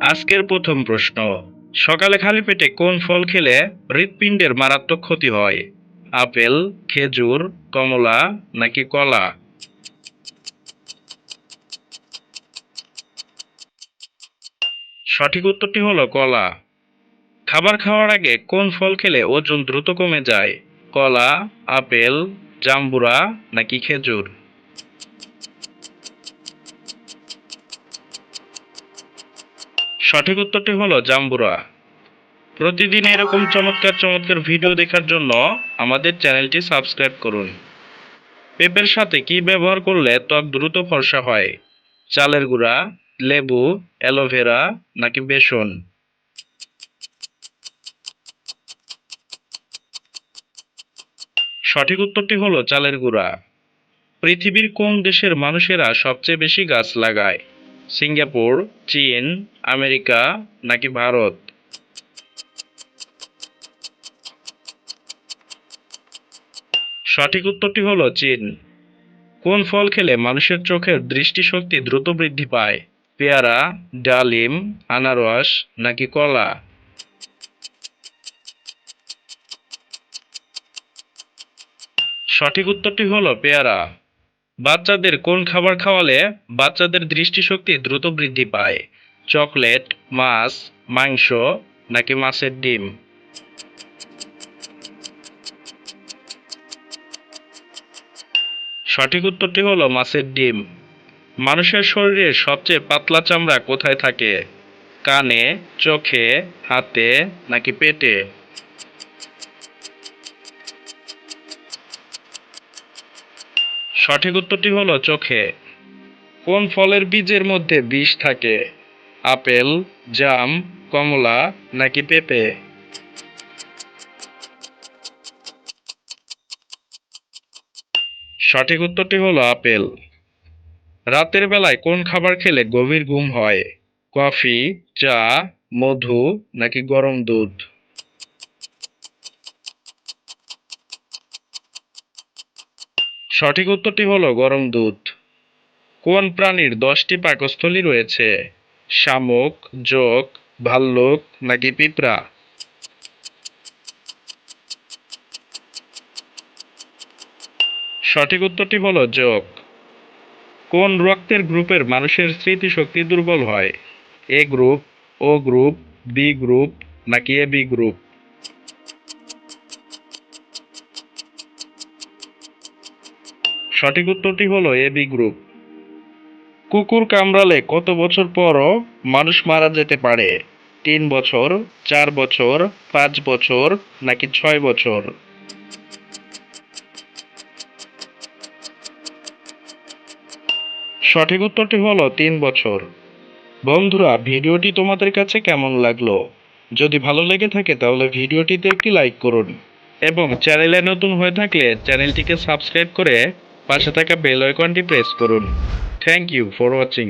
আজকের প্রথম প্রশ্ন, সকালে খালি পেটে কোন ফল খেলে হৃৎপিণ্ডের মারাত্মক ক্ষতি হয়? আপেল, খেজুর, কমলা নাকি কলা? সঠিক উত্তরটি হলো কলা। খাবার খাওয়ার আগে কোন ফল খেলে ওজন দ্রুত কমে যায়? কলা, আপেল, জাম্বুরা নাকি খেজুর? সঠিক উত্তরটি হলো জাম্বুরা। প্রতিদিন এরকম চমৎকার চমৎকার ভিডিও দেখার জন্য আমাদের চ্যানেলটি সাবস্ক্রাইব করুন। পেঁপের সাথে কি ব্যবহার করলে ত্বক দ্রুত ফর্সা হয়? চালের গুঁড়া, লেবু, অ্যালোভেরা নাকি বেসন? সঠিক উত্তরটি হলো চালের গুঁড়া। পৃথিবীর কোন দেশের মানুষেরা সবচেয়ে বেশি গাছ লাগায়? সিঙ্গাপুর, চীন, আমেরিকা নাকি ভারত? সঠিক উত্তরটি হলো চীন। কোন ফল খেলে মানুষের চোখের দৃষ্টিশক্তি দ্রুত বৃদ্ধি পায়? পেয়ারা, ডালিম, আনারস নাকি কলা? সঠিক উত্তরটি হলো পেয়ারা। বাচ্চাদের কোন খাবার খাওয়ালে বাচ্চাদের দৃষ্টিশক্তি দ্রুত বৃদ্ধি পায়? চকলেট, মাছ, মাংস নাকি মাছের ডিম? সঠিক উত্তরটি হলো মাছের ডিম। মানুষের শরীরের সবচেয়ে পাতলা চামড়া কোথায় থাকে? কানে, চোখে, হাতে নাকি পেটে? সঠিক উত্তরটি হলো চোখে। কোন ফলের বীজের মধ্যে বিষ থাকে? আপেল, জাম, কমলা নাকি পেঁপে? সঠিক উত্তরটি হলো আপেল। রাতের বেলায় কোন খাবার খেলে গভীর ঘুম হয়? কফি, চা, মধু নাকি গরম দুধ? সঠিক উত্তরটি হলো গরম দুধ। কোন প্রাণীর দশটি পাকস্থলী রয়েছে? শামুক, যোগ, ভাল্লুক নাকি পিঁপড়া? সঠিক উত্তরটি হলো যোগ। কোন রক্তের গ্রুপের মানুষের স্মৃতিশক্তি দুর্বল হয়? A group, O group, B group নাকি এ বি গ্রুপ? সঠিক উত্তরটি হলো এ বি গ্রুপ। কুকুর কামড়ালে কত বছর পরও মানুষ মারা যেতে পারে? তিন বছর, চার বছর, পাঁচ বছর, নাকি ছয় বছর? সঠিক উত্তরটি হলো তিন বছর। বন্ধুরা, ভিডিওটি তোমাদের কাছে কেমন লাগল? যদি ভালো লেগে থাকে, তাহলে ভিডিওটিতে একটি লাইক করুন। এবং চ্যানেলে নতুন হয়ে থাকলে চ্যানেলটিকে সাবস্ক্রাইব করে পাশে থাকা বেল আইকনটি প্রেস করুন। Thank you for watching